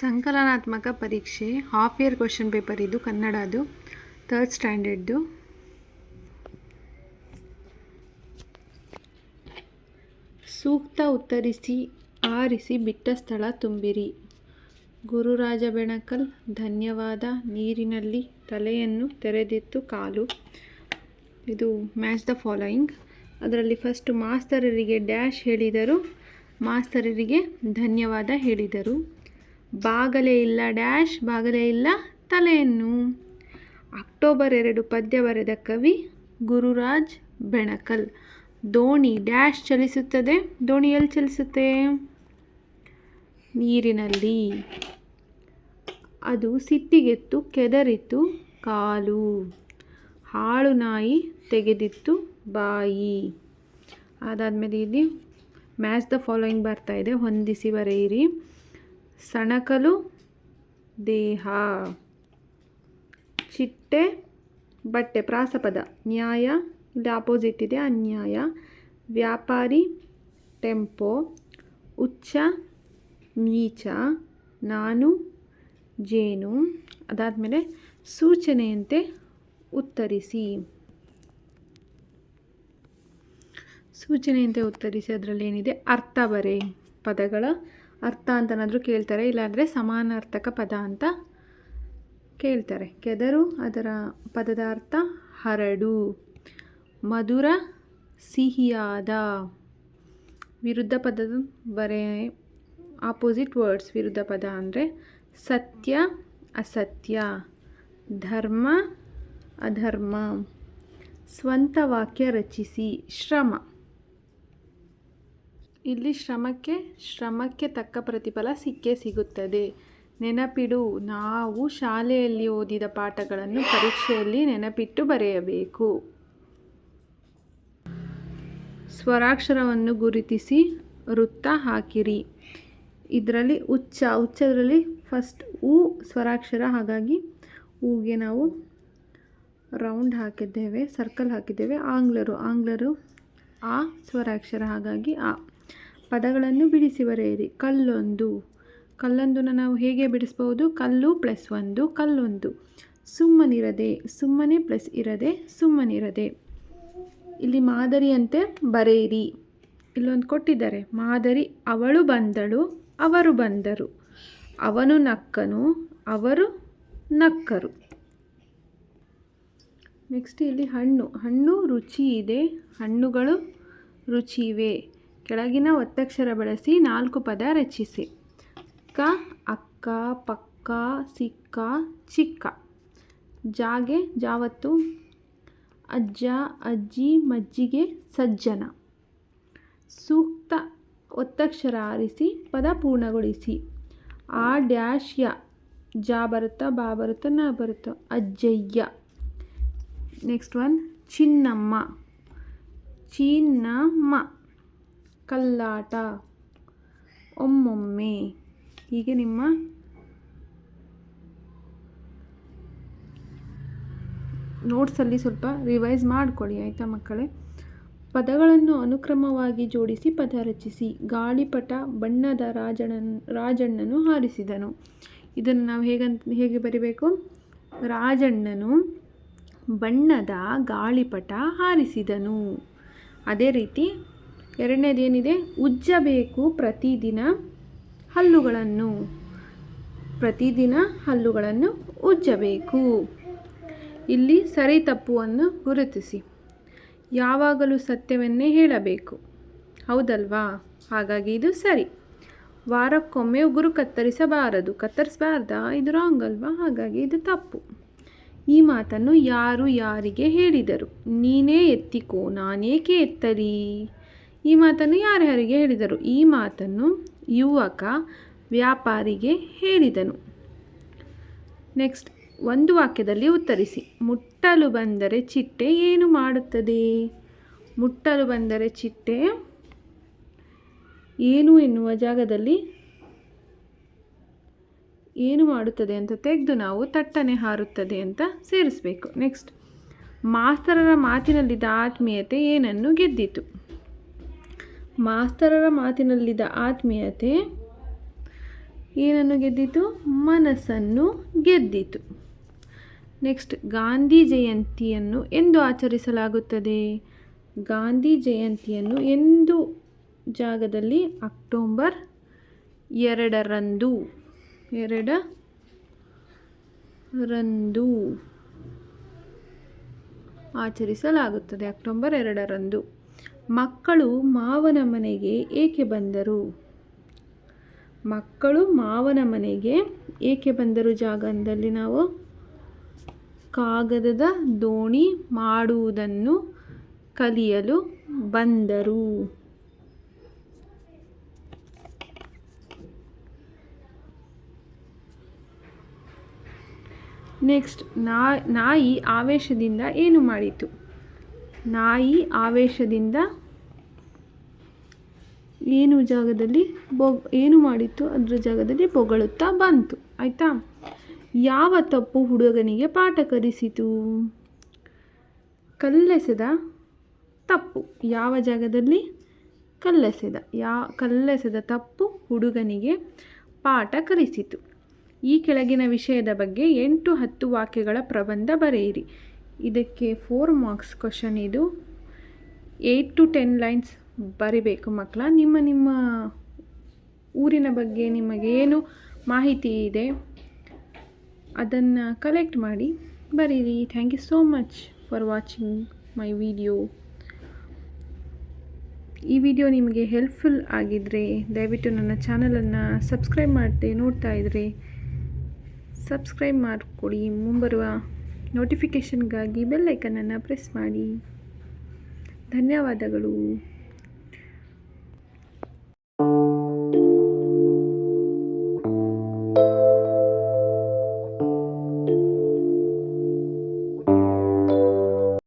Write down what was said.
ಸಂಕಲನಾತ್ಮಕ ಪರೀಕ್ಷೆ half year question paper ಇದು ಕನ್ನಡದು third ಸ್ಟ್ಯಾಂಡರ್ಡ್ದು ಸೂಕ್ತ ಉತ್ತರಿಸಿ, ಆರಿಸಿ, ಬಿಟ್ಟ ಸ್ಥಳ ತುಂಬಿರಿ. ಗುರುರಾಜ ಬೆಣಕಲ್, ಧನ್ಯವಾದ. ನೀರಿನಲ್ಲಿ ತಲೆಯನ್ನು ತೆರೆದಿತ್ತು ಕಾಲು. ಇದು ಮ್ಯಾಚ್ ದ ಫಾಲೋಯಿಂಗ್ ಅದರಲ್ಲಿ ಫಸ್ಟ್ ಮಾಸ್ತರರಿಗೆ ಡ್ಯಾಶ್ ಹೇಳಿದರು. ಮಾಸ್ತರರಿಗೆ ಧನ್ಯವಾದ ಹೇಳಿದರು. ಬಾಗಲೇ ಇಲ್ಲ ಡ್ಯಾಶ್, ಬಾಗಲೇ ಇಲ್ಲ ತಲೆಯನ್ನು. ಅಕ್ಟೋಬರ್ ಎರಡು ಪದ್ಯ ಬರೆದ ಕವಿ ಗುರುರಾಜ್ ಬೆಣಕಲ್. ದೋಣಿ ಡ್ಯಾಶ್ ಚಲಿಸುತ್ತದೆ. ದೋಣಿ ಎಲ್ಲಿ ಚಲಿಸುತ್ತೆ? ನೀರಿನಲ್ಲಿ. ಅದು ಸಿಟ್ಟಿಗೆತ್ತು ಕೆದರಿತು ಕಾಲು. ಹಾಳು ನಾಯಿ ತೆಗೆದಿತ್ತು ಬಾಯಿ. ಅದಾದಮೇಲೆ ಇಲ್ಲಿ ಮ್ಯಾಚ್ ದ ಫಾಲೋಯಿಂಗ್ ಬರ್ತಾ ಇದೆ. ಹೊಂದಿಸಿ ಬರೆಯಿರಿ. ಸಣಕಲು ದೇಹ. ಚಿಟ್ಟೆ, ಬಟ್ಟೆ, ಪ್ರಾಸಪದ. ನ್ಯಾಯ, ಇಲ್ಲಿ ಆಪೋಸಿಟ್ ಇದೆ, ಅನ್ಯಾಯ. ವ್ಯಾಪಾರಿ, ಟೆಂಪೋ. ಉಚ್ಚ ನೀಚ. ನಾನು, ಜೇನು. ಅದಾದಮೇಲೆ ಸೂಚನೆಯಂತೆ ಉತ್ತರಿಸಿ. ಸೂಚನೆಯಂತೆ ಉತ್ತರಿಸಿ ಅದರಲ್ಲಿ ಏನಿದೆ ಅರ್ಥ ಬರೆ ಪದಗಳ ಅರ್ಥ ಅಂತನಾದರೂ ಕೇಳ್ತಾರೆ, ಇಲ್ಲಾಂದರೆ ಸಮಾನಾರ್ಥಕ ಪದ ಅಂತ ಕೇಳ್ತಾರೆ. ಕೆದರು ಅದರ ಪದದ ಅರ್ಥ ಹರಡು. ಮಧುರ ಸಿಹಿಯಾದ. ವಿರುದ್ಧ ಪದದ ಬರೆ ಆಪೋಸಿಟ್ ವರ್ಡ್ಸ್ ವಿರುದ್ಧ ಪದ ಅಂದರೆ ಸತ್ಯ, ಅಸತ್ಯ, ಧರ್ಮ, ಅಧರ್ಮ. ಸ್ವಂತ ವಾಕ್ಯ ರಚಿಸಿ ಶ್ರಮ. ಇಲ್ಲಿ ಶ್ರಮಕ್ಕೆ ಶ್ರಮಕ್ಕೆ ತಕ್ಕ ಪ್ರತಿಫಲ ಸಿಕ್ಕೇ ಸಿಗುತ್ತದೆ. ನೆನಪಿಡು, ನಾವು ಶಾಲೆಯಲ್ಲಿ ಓದಿದ ಪಾಠಗಳನ್ನು ಪರೀಕ್ಷೆಯಲ್ಲಿ ನೆನಪಿಟ್ಟು ಬರೆಯಬೇಕು. ಸ್ವರಾಕ್ಷರವನ್ನು ಗುರುತಿಸಿ, ವೃತ್ತ ಹಾಕಿರಿ. ಇದರಲ್ಲಿ ಉಚ್ಚ ಉಚ್ಚದಲ್ಲಿ ಫಸ್ಟ್ ಉ ಸ್ವರಾಕ್ಷರ. ಹಾಗಾಗಿ ಹೂಗೆ ನಾವು ರೌಂಡ್ ಹಾಕಿದ್ದೇವೆ ಸರ್ಕಲ್ ಹಾಕಿದ್ದೇವೆ. ಆಂಗ್ಲರು ಆಂಗ್ಲರು ಆ ಸ್ವರಾಕ್ಷರ. ಹಾಗಾಗಿ ಆ. ಪದಗಳನ್ನು ಬಿಡಿಸಿ ಬರೆಯಿರಿ. ಕಲ್ಲೊಂದು. ಕಲ್ಲೊಂದನ್ನು ನಾವು ಹೇಗೆ ಬಿಡಿಸ್ಬೋದು ಕಲ್ಲು ಪ್ಲಸ್ ಒಂದು, ಕಲ್ಲೊಂದು. ಸುಮ್ಮನಿರದೆ, ಸುಮ್ಮನೆ ಪ್ಲಸ್ ಇರದೆ, ಸುಮ್ಮನಿರದೆ. ಇಲ್ಲಿ ಮಾದರಿಯಂತೆ ಬರೆಯಿರಿ. ಇಲ್ಲೊಂದು ಕೊಟ್ಟಿದ್ದಾರೆ. ಮಾದರಿ, ಅವಳು ಬಂದಳು, ಅವರು ಬಂದರು. ಅವನು ನಕ್ಕನು, ಅವರು ನಕ್ಕರು. ನೆಕ್ಸ್ಟ್ ಇಲ್ಲಿ ಹಣ್ಣು. ಹಣ್ಣು ರುಚಿ ಇದೆ. ಹಣ್ಣುಗಳು ರುಚಿ ಇವೆ ಕೆಳಗಿನ ಒತ್ತಕ್ಷರ ಬಳಸಿ ನಾಲ್ಕು ಪದ ರಚಿಸಿ. ಕ, ಅಕ್ಕ, ಪಕ್ಕ, ಸಿಕ್ಕ, ಚಿಕ್ಕ. ಜಾಗೆ, ಜಾವತ್ತು. ಅಜ್ಜ, ಅಜ್ಜಿ, ಮಜ್ಜಿಗೆ, ಸಜ್ಜನ. ಸೂಕ್ತ ಒತ್ತಕ್ಷರ ಆರಿಸಿ, ಪದ ಪೂರ್ಣಗೊಳಿಸಿ. ಆ ಡ್ಯಾಶ್ ಯ, ಜಾ ಬರುತ್ತಾ, ಬಾ ಬರುತ್ತಾ, ನ ಬರುತ್ತೋ, ಅಜ್ಜಯ್ಯ. ನೆಕ್ಸ್ಟ್ ಒನ್, ಚಿನ್ನಮ್ಮ. ಚಿನ್ನಮ್ಮ. ಕಲ್ಲಾಟ. ಒಮ್ಮೊಮ್ಮೆ ಹೀಗೆ ನಿಮ್ಮ ನೋಟ್ಸಲ್ಲಿ ಸ್ವಲ್ಪ ರಿವೈಸ್ ಮಾಡಿಕೊಳ್ಳಿ, ಆಯಿತಾ ಮಕ್ಕಳೇ? ಪದಗಳನ್ನು ಅನುಕ್ರಮವಾಗಿ ಜೋಡಿಸಿ ಪದ ರಚಿಸಿ. ಗಾಳಿಪಟ ಬಣ್ಣದ ರಾಜಣ್ಣನ ರಾಜಣ್ಣನು ಹಾರಿಸಿದನು. ಇದನ್ನು ನಾವು ಹೇಗಂತ, ಹೇಗೆ ಬರಿಬೇಕು? ರಾಜಣ್ಣನು ಬಣ್ಣದ ಗಾಳಿಪಟ ಹಾರಿಸಿದನು. ಅದೇ ರೀತಿ ಎರಡನೇದೇನಿದೆ? ಉಜ್ಜಬೇಕು ಪ್ರತಿದಿನ ಹಲ್ಲುಗಳನ್ನು. ಪ್ರತಿದಿನ ಹಲ್ಲುಗಳನ್ನು ಉಜ್ಜಬೇಕು. ಇಲ್ಲಿ ಸರಿ ತಪ್ಪುವನ್ನು ಗುರುತಿಸಿ. ಯಾವಾಗಲೂ ಸತ್ಯವನ್ನೇ ಹೇಳಬೇಕು. ಹೌದಲ್ವಾ? ಹಾಗಾಗಿ ಇದು ಸರಿ. ವಾರಕ್ಕೊಮ್ಮೆ ಉಗುರು ಕತ್ತರಿಸಬಾರದು. ಕತ್ತರಿಸಬಾರ್ದ? ಇದು ರಾಂಗ್ ಅಲ್ವಾ? ಹಾಗಾಗಿ ಇದು ತಪ್ಪು. ಈ ಮಾತನ್ನು ಯಾರು ಯಾರಿಗೆ ಹೇಳಿದರು? ನೀನೇ ಎತ್ತಿಕೋ, ನಾನೇಕೆ ಎತ್ತಲಿ? ಈ ಮಾತನ್ನು ಯಾರ್ಯಾರಿಗೆ ಹೇಳಿದರು? ಈ ಮಾತನ್ನು ಯುವಕ ವ್ಯಾಪಾರಿಗೆ ಹೇಳಿದನು. ನೆಕ್ಸ್ಟ್, ಒಂದು ವಾಕ್ಯದಲ್ಲಿ ಉತ್ತರಿಸಿ. ಮುಟ್ಟಲು ಬಂದರೆ ಚಿಟ್ಟೆ ಏನು ಮಾಡುತ್ತದೆ? ಮುಟ್ಟಲು ಬಂದರೆ ಚಿಟ್ಟೆ ಏನು ಎನ್ನುವ ಜಾಗದಲ್ಲಿ ಏನು ಮಾಡುತ್ತದೆ ಅಂತ ತೆಗೆದು ನಾವು ತಟ್ಟನೆ ಹಾರುತ್ತದೆ ಅಂತ ಸೇರಿಸಬೇಕು. ನೆಕ್ಸ್ಟ್, ಮಾಸ್ತರರ ಮಾತಿನಲ್ಲಿದ್ದ ಆತ್ಮೀಯತೆ ಏನನ್ನು ಗೆದ್ದಿತು? ಮಾಸ್ತರರ ಮಾತಿನಲ್ಲಿದ್ದ ಆತ್ಮೀಯತೆ ಏನನ್ನು ಗೆದ್ದಿತು? ಮನಸ್ಸನ್ನು ಗೆದ್ದಿತು. ನೆಕ್ಸ್ಟ್, ಗಾಂಧಿ ಜಯಂತಿಯನ್ನು ಎಂದು ಆಚರಿಸಲಾಗುತ್ತದೆ. ಗಾಂಧಿ ಜಯಂತಿಯನ್ನು ಎಂದು ಜಾಗದಲ್ಲಿ ಅಕ್ಟೋಬರ್ ಎರಡರಂದು ಎರಡರಂದು ಆಚರಿಸಲಾಗುತ್ತದೆ, ಅಕ್ಟೋಬರ್ ಎರಡರಂದು. ಮಕ್ಕಳು ಮಾವನ ಮನೆಗೆ ಏಕೆ ಬಂದರು? ಮಕ್ಕಳು ಮಾವನ ಮನೆಗೆ ಏಕೆ ಬಂದರು ಜಾಗದಲ್ಲಿ ನಾವು? ಕಾಗದದ ದೋಣಿ ಮಾಡುವುದನ್ನು ಕಲಿಯಲು ಬಂದರು. ನೆಕ್ಸ್ಟ್ ನಾಯಿ ಆವೇಶದಿಂದ ಏನು ಮಾಡಿತು? ನಾಯಿ ಆವೇಶದಿಂದ ಏನು ಜಾಗದಲ್ಲಿ ಬೊಗ್ ಏನು ಮಾಡಿತ್ತು ಅದರ ಜಾಗದಲ್ಲಿ ಬೊಗಳುತ್ತಾ ಬಂತು. ಆಯಿತಾ? ಯಾವ ತಪ್ಪು ಹುಡುಗನಿಗೆ ಪಾಠ ಕಲಿಸಿತು? ಕಲ್ಲೆಸೆದ ತಪ್ಪು. ಯಾವ ಜಾಗದಲ್ಲಿ? ಕಲ್ಲೆಸೆದ. ಯಾ, ಕಲ್ಲೆಸೆದ ತಪ್ಪು ಹುಡುಗನಿಗೆ ಪಾಠ ಕಲಿಸಿತು. ಈ ಕೆಳಗಿನ ವಿಷಯದ ಬಗ್ಗೆ ಎಂಟು ಹತ್ತು ವಾಕ್ಯಗಳ ಪ್ರಬಂಧ ಬರೆಯಿರಿ. ಇದಕ್ಕೆ ಫೋರ್ ಮಾರ್ಕ್ಸ್ ಕ್ವಶನ್ ಇದು. ಏಯ್ಟ್ ಟು ಟೆನ್ ಲೈನ್ಸ್ ಬರಿಬೇಕು ಮಕ್ಕಳ. ನಿಮ್ಮ ನಿಮ್ಮ ಊರಿನ ಬಗ್ಗೆ ನಿಮಗೆ ಏನು ಮಾಹಿತಿ ಇದೆ, ಅದನ್ನು ಕಲೆಕ್ಟ್ ಮಾಡಿ ಬರೀರಿ. Thank you so much for watching my video ಈ ವಿಡಿಯೋ ನಿಮಗೆ ಹೆಲ್ಪ್ಫುಲ್ ಆಗಿದ್ದರೆ ದಯವಿಟ್ಟು ನನ್ನ ಚಾನಲನ್ನು ಸಬ್ಸ್ಕ್ರೈಬ್ ಮಾಡದೆ ನೋಡ್ತಾ ಇದ್ದರೆ ಸಬ್ಸ್ಕ್ರೈಬ್ ಮಾಡಿಕೊಡಿ. ಮುಂಬರುವ ನೋಟಿಫಿಕೇಷನ್ಗಾಗಿ ಬೆಲ್ಲೈಕನನ್ನು ಪ್ರೆಸ್ ಮಾಡಿ. ಧನ್ಯವಾದಗಳು.